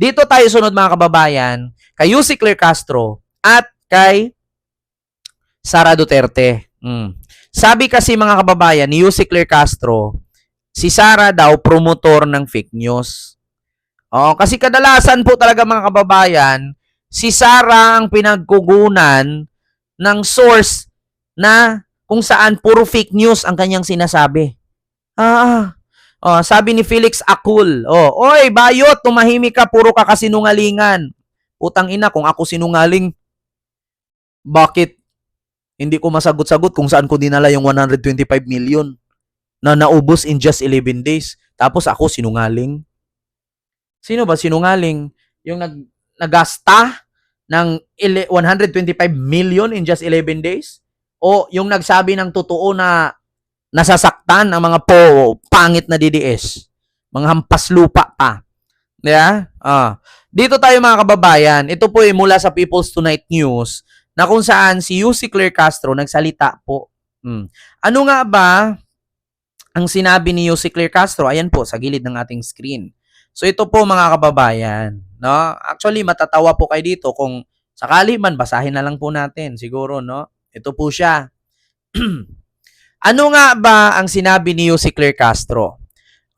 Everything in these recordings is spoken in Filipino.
Dito tayo sunod mga kababayan, kay Yussi Claire Castro at kay Sara Duterte. Mm. Sabi kasi mga kababayan ni Yussi Claire Castro, si Sara daw promotor ng fake news. Oo, kasi kadalasan po talaga mga kababayan, si Sara ang pinagkugunan ng source na kung saan puro fake news ang kanyang sinasabi. Ah, oh, sabi ni Felix Akul, oh, oy, bayot, tumahimik ka, puro ka kasinungalingan. Putang ina, kung ako sinungaling, bakit hindi ko masagot-sagot kung saan ko dinala yung 125 million na naubos in just 11 days. Tapos ako sinungaling. Sino ba sinungaling? Yung nag nagasta ng ele- 125 million in just 11 days? O yung nagsabi ng totoo na nasasaktan ang mga po pangit na DDS? Mga hampas lupa pa. Yeah? Ah. Dito tayo mga kababayan, ito po ay mula sa People's Tonight News na kung saan si Yussi Claire Castro nagsalita po. Hmm. Ano nga ba ang sinabi ni Yussi Claire Castro? Ayan po, sa gilid ng ating screen. So ito po mga kababayan, no? Actually matatawa po kayo dito kung sakali man basahin na lang po natin siguro, no? Ito po siya. ano nga ba ang sinabi ni Yussi Claire Castro?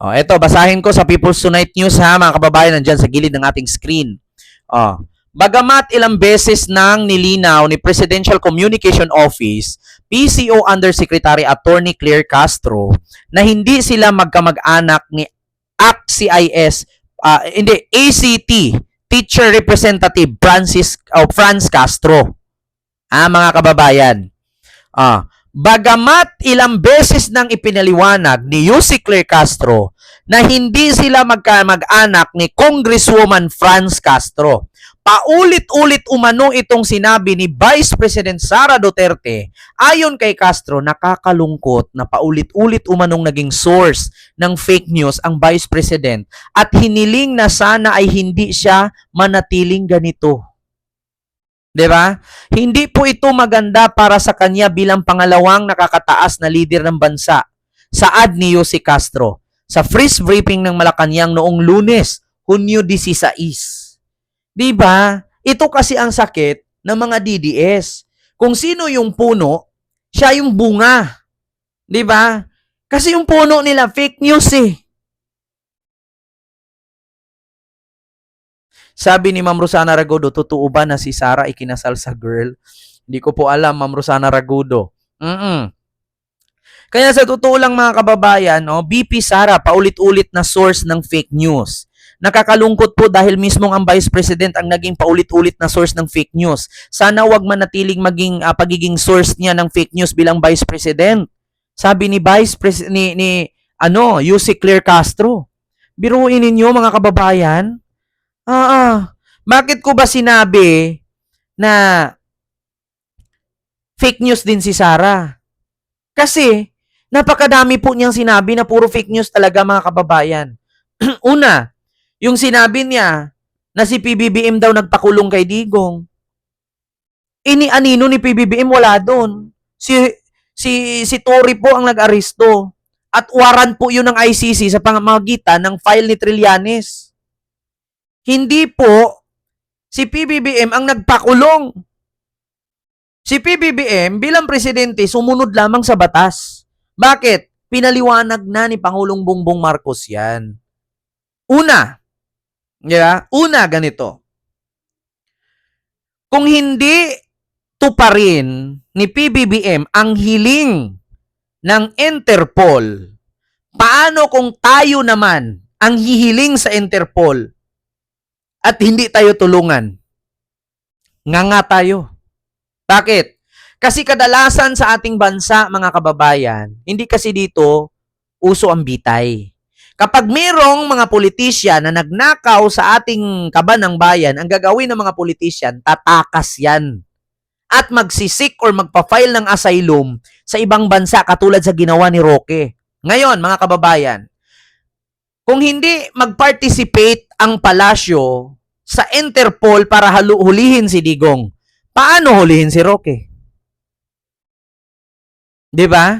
Oh, ito basahin ko sa People's Tonight News ha, mga kababayan nandiyan sa gilid ng ating screen. Oh, Bagamat ilang beses nang nilinaw ni Presidential Communication Office, PCO Undersecretary Attorney Claire Castro na hindi sila magkamag-anak ni ACT-CIS, ah, hindi, ACT, Teacher Representative Francis, oh, Franz Castro. Ah, mga kababayan. Ah, bagamat ilang beses nang ipinaliwanag ni Yussi Claire Castro na hindi sila magkamag-anak ni Congresswoman Franz Castro. Paulit-ulit umano itong sinabi ni Vice President Sara Duterte. Ayon kay Castro, nakakalungkot na paulit-ulit umanong naging source ng fake news ang Vice President at hiniling na sana ay hindi siya manatiling ganito. 'Di ba? Hindi po ito maganda para sa kanya bilang pangalawang nakakataas na leader ng bansa. Saad ni Yossi Castro sa freeze briefing ng Malacanang noong Lunes, Hunyo 16. 'Di ba? Ito kasi ang sakit ng mga DDS. Kung sino yung puno, siya yung bunga. 'Di ba? Kasi yung puno nila fake news eh. Sabi ni Ma'am Rosana Ragudo, totoo ba na si Sarah ikinasal sa girl? Hindi ko po alam, Ma'am Rosana Ragudo. Mm Kaya sa totoo lang mga kababayan, no, BP Sara paulit-ulit na source ng fake news. Nakakalungkot po dahil mismong ang Vice President ang naging paulit-ulit na source ng fake news. Sana wag manatiling maging ah, pagiging source niya ng fake news bilang Vice President. Sabi ni Vice Pres ni, ni ano, Yussi Claire Castro. Biruin ninyo mga kababayan. Ah. Bakit ko ba sinabi na fake news din si Sara? Kasi napakadami po niyang sinabi na puro fake news talaga mga kababayan. Una, yung sinabi niya na si PBBM daw nagpakulong kay Digong. Ini-anino ni PBBM wala doon. Si si si Tory po ang nag-aresto at warrant po yun ng ICC sa pamamagitan ng file ni Trillanes. Hindi po si PBBM ang nagpakulong. Si PBBM bilang presidente sumunod lamang sa batas. Bakit? Pinaliwanag na ni Pangulong Bongbong Marcos yan. Una, yeah, una ganito. Kung hindi tuparin ni PBBM ang hiling ng Interpol, paano kung tayo naman ang hihiling sa Interpol at hindi tayo tulungan? Nga nga tayo. Bakit? Kasi kadalasan sa ating bansa, mga kababayan, hindi kasi dito uso ang bitay. Kapag mayroong mga politisyan na nagnakaw sa ating kaban ng bayan, ang gagawin ng mga politisyan, tatakas yan. At magsisik or magpa-file ng asylum sa ibang bansa katulad sa ginawa ni Roque. Ngayon, mga kababayan, kung hindi mag-participate ang palasyo sa Interpol para hulihin si Digong, paano hulihin si Roque? 'Di ba?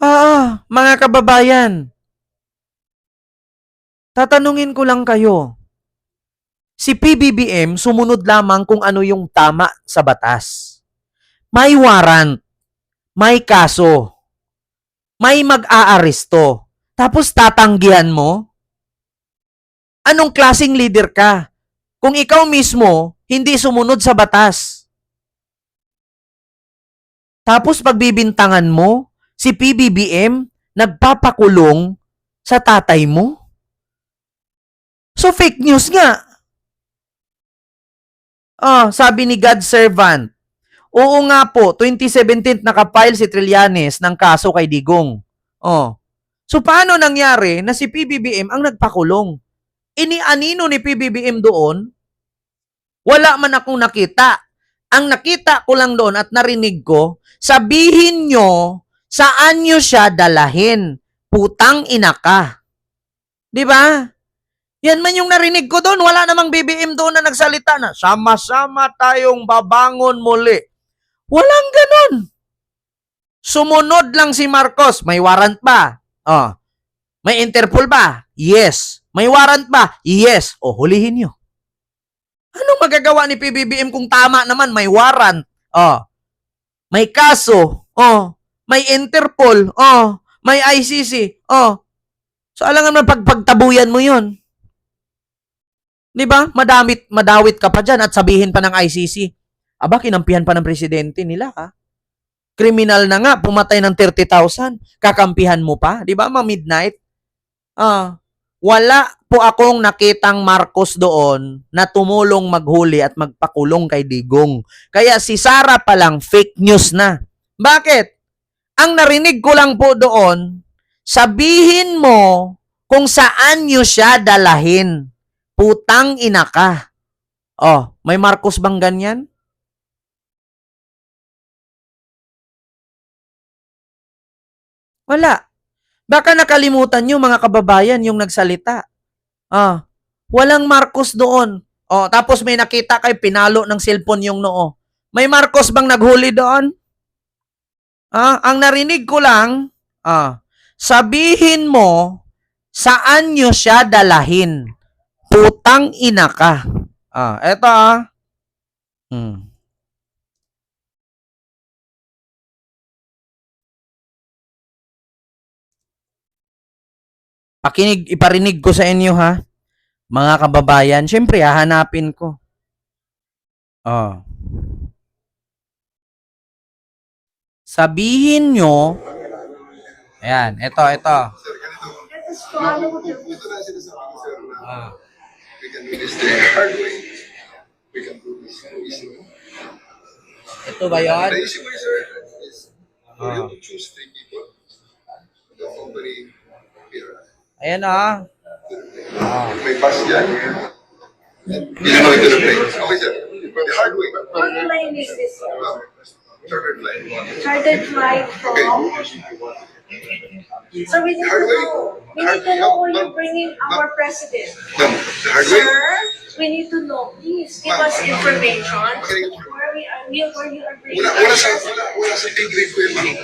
Ah, Ah, mga kababayan. Tatanungin ko lang kayo. Si PBBM sumunod lamang kung ano yung tama sa batas. May warrant, may kaso, may mag-aaresto, tapos tatanggihan mo? Anong klasing leader ka? Kung ikaw mismo hindi sumunod sa batas. Tapos pagbibintangan mo, si PBBM nagpapakulong sa tatay mo? So fake news nga. Ah, sabi ni God servant. Oo nga po, 2017 nakapile si Trillanes ng kaso kay Digong. Oh. So paano nangyari na si PBBM ang nagpakulong? Inianino ni PBBM doon? Wala man akong nakita. Ang nakita ko lang doon at narinig ko, sabihin nyo saan nyo siya dalahin. Putang ina ka. Di ba? Yan man yung narinig ko doon. Wala namang BBM doon na nagsalita na, sama-sama tayong babangon muli. Walang ganon. Sumunod lang si Marcos. May warrant ba? Oh. May Interpol ba? Yes. May warrant ba? Yes. O, hulihin nyo. Anong magagawa ni PBBM kung tama naman? May warrant. Oh. May kaso. Oh. May Interpol. Oh. May ICC. Oh. So, alangan man pagpagtabuyan mo yon. 'Di ba? Madamit, madawit ka pa dyan at sabihin pa ng ICC. Aba, kinampihan pa ng presidente nila, ha? Kriminal na nga, pumatay ng 30,000. Kakampihan mo pa, 'di ba? Ma-midnight. Ah, wala po akong nakitang Marcos doon na tumulong maghuli at magpakulong kay Digong. Kaya si Sara pa lang fake news na. Bakit? Ang narinig ko lang po doon, sabihin mo kung saan nyo siya dalahin. Putang ina ka. Oh, may Marcos bang ganyan? Wala. Baka nakalimutan nyo mga kababayan yung nagsalita. Ah, walang Marcos doon. Oh, tapos may nakita kay pinalo ng cellphone yung noo. May Marcos bang naghuli doon? Ah, ang narinig ko lang, ah, sabihin mo saan nyo siya dalahin. Putang ina ka. Ah, eto ah. Hmm. Pakinig, iparinig ko sa inyo ha. Mga kababayan, syempre hahanapin ko. Oh. Sabihin nyo, ayan. Ito na Ah. Ito ba yun? Ah. Ayan ah. Ah. May dyan. You know into the place. Okay, sir. The hard way. What plane is this? Chartered flight. Chartered flight Okay. from? So we need to know. We need to know where you're bringing our president. The hard way. Sir, we need to know. Please give us information where we are, where you are bringing. Wala, wala sa, wala, wala sa grade ko yun, ma'am.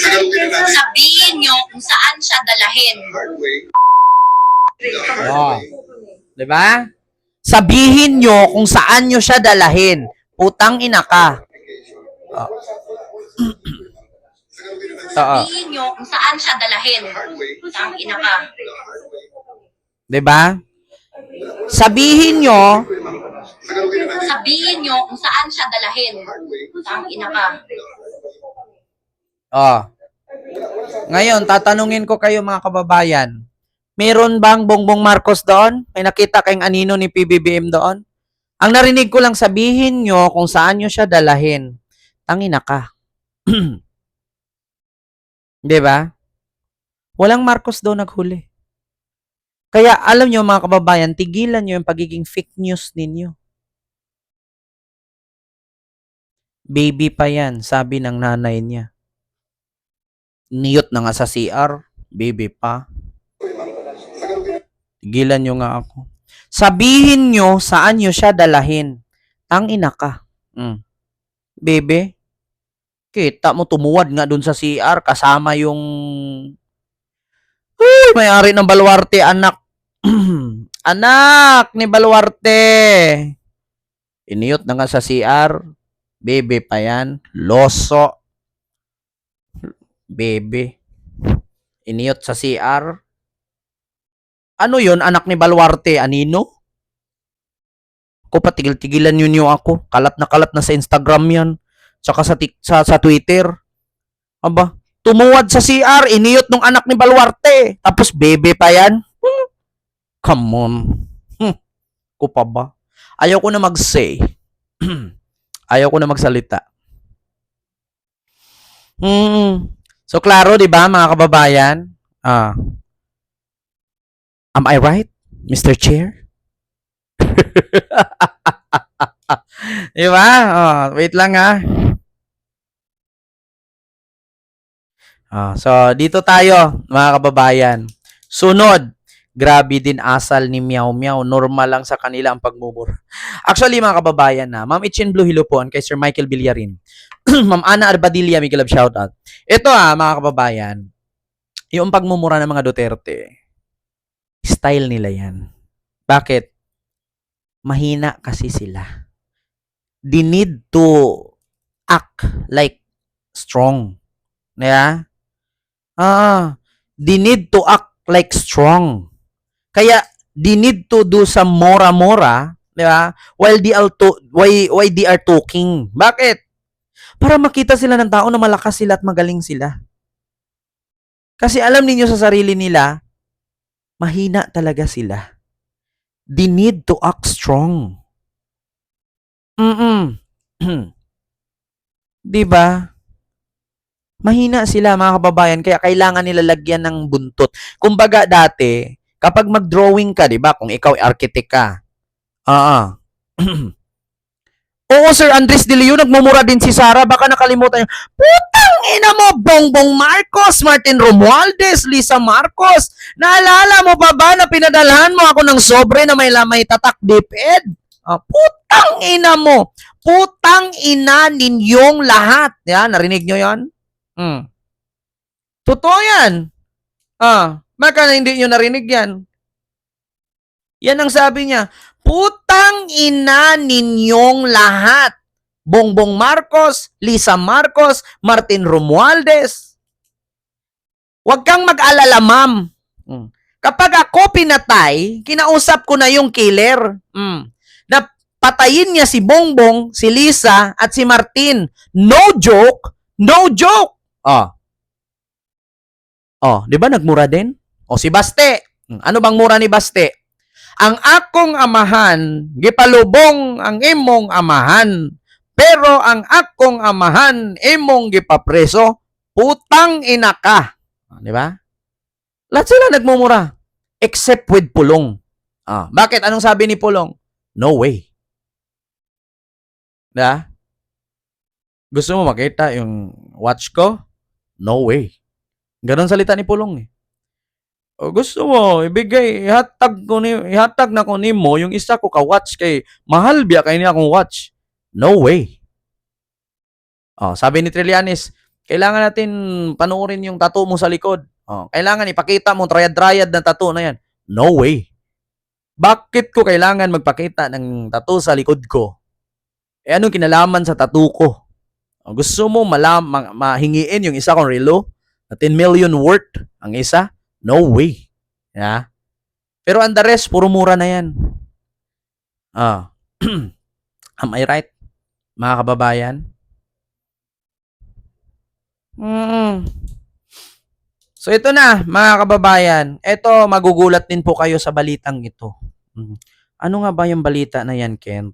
Sagalugin na natin. sabihin nyo kung saan siya dalahin. Ah. way. 'Di ba? Sabihin nyo kung saan nyo siya dalahin. Putang ina ka. Oo. Sabihin nyo kung saan siya dalahin. Hard way. Ang ina ka. 'Di ba? Sabihin nyo. Sabihin nyo kung saan siya dalahin. Hard way. Ang ina ka. oh. Ngayon, tatanungin ko kayo mga kababayan. Meron bang Bongbong Marcos doon? May nakita kayong anino ni PBBM doon? Ang narinig ko lang sabihin nyo kung saan nyo siya dalahin. Tangina ka. 'Di ba? Walang Marcos doon naghuli. Kaya alam nyo mga kababayan, tigilan nyo yung pagiging fake news ninyo. Baby pa yan, sabi ng nanay niya. Niyot na nga sa CR, baby pa. Tigilan nyo nga ako. Sabihin nyo saan nyo siya dalahin. Tang ina ka. Mm. Bebe, kita mo tumuwad nga dun sa CR kasama yung Uy, may-ari ng Baluarte, anak. anak ni Baluarte. Iniyot na nga sa CR. Bebe pa yan. Loso. Bebe. Iniyot sa CR. Ano yon anak ni Baluarte? Anino? Ako pa, tigil-tigilan yun yung ako. Kalat na kalat na sa Instagram yan. Tsaka sa, sa, sa Twitter. Aba, tumuwad sa CR, iniyot nung anak ni Baluarte. Tapos bebe pa yan. Come on. Hmm. Ko pa ba? Ayaw ko na mag-say. Ayaw ko na magsalita. Hmm. So, klaro, di ba, mga kababayan? Ah. Am I right, Mr. Chair? di ba? Oh, wait lang ah. Ah, so dito tayo, mga kababayan. Sunod, grabe din asal ni Meow Meow. Normal lang sa kanila ang pagmumura. Actually, mga kababayan na, Ma'am Itchin Blue Hilo po, kay Sir Michael Villarin. Ma'am Ana Arbadilla, Miguel Love shoutout. Ito ah, mga kababayan, yung pagmumura ng mga Duterte, style nila yan. Bakit? Mahina kasi sila. They need to act like strong. Yeah? Ah, they need to act like strong. Kaya, they need to do some mora-mora, di ba? While they are to, why, why they are talking. Bakit? Para makita sila ng tao na malakas sila at magaling sila. Kasi alam ninyo sa sarili nila, mahina talaga sila. They need to act strong. Mm-mm. Di ba? Mahina sila mga kababayan kaya kailangan nila lagyan ng buntot. Kumbaga dati, kapag mag-drawing ka, 'di ba? Kung ikaw architect ka. Ah. Oo, Sir Andres De Leon, nagmumura din si Sara. Baka nakalimutan niyo. Putang ina mo, Bongbong Marcos, Martin Romualdez, Lisa Marcos. Naalala mo pa ba na pinadalhan mo ako ng sobre na may lamay tatak diped? Ah, putang ina mo. Putang ina ninyong lahat. Yan, narinig nyo yan? Hmm. Totoo yan. Ah, baka na hindi nyo narinig yan. Yan ang sabi niya. Putang ina ninyong lahat. Bongbong Marcos, Lisa Marcos, Martin Romualdez. Huwag kang mag-alala, ma'am. Hmm. Kapag ako pinatay, kinausap ko na yung killer. Hmm. Na patayin niya si Bongbong, si Lisa, at si Martin. No joke. No joke. Oh. Oh, 'di ba nagmura din? O si Baste. Ano bang mura ni Baste? Ang akong amahan, gipalubong ang imong amahan. Pero ang akong amahan, imong gipapreso, putang ina ka. Ah, Di ba? Lahat sila nagmumura. Except with Pulong. Ah, bakit? Anong sabi ni Pulong? No way. Da? Gusto mo makita yung watch ko? No way. Ganon salita ni Pulong eh. O gusto mo, ibigay, ihatag ko ni, ihatag na ko nimo yung isa ko ka watch kay mahal biya kay niya akong watch. No way. Oh, sabi ni Trillanes, kailangan natin panuorin yung tattoo mo sa likod. Oh, kailangan ipakita mo triad-triad na tattoo na yan. No way. Bakit ko kailangan magpakita ng tattoo sa likod ko? Eh anong kinalaman sa tattoo ko? Oh, gusto mo malam ma- mahingiin yung isa kong relo? Na 10 million worth ang isa? No way. Yeah. Pero ang the rest, puro mura na yan. Ah. Am I right? Mga kababayan? Mm. So ito na, mga kababayan. Ito, magugulat din po kayo sa balitang ito. Mm. Ano nga ba yung balita na yan, Ken?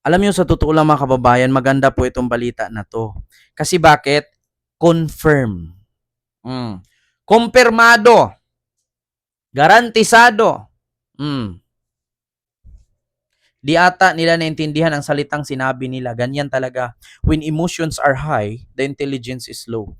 Alam niyo sa totoo lang mga kababayan, maganda po itong balita na to. Kasi bakit? Confirm. Mm. Kumpirmado. Garantisado. Mm. Di ata nila naintindihan ang salitang sinabi nila. Ganyan talaga. When emotions are high, the intelligence is low.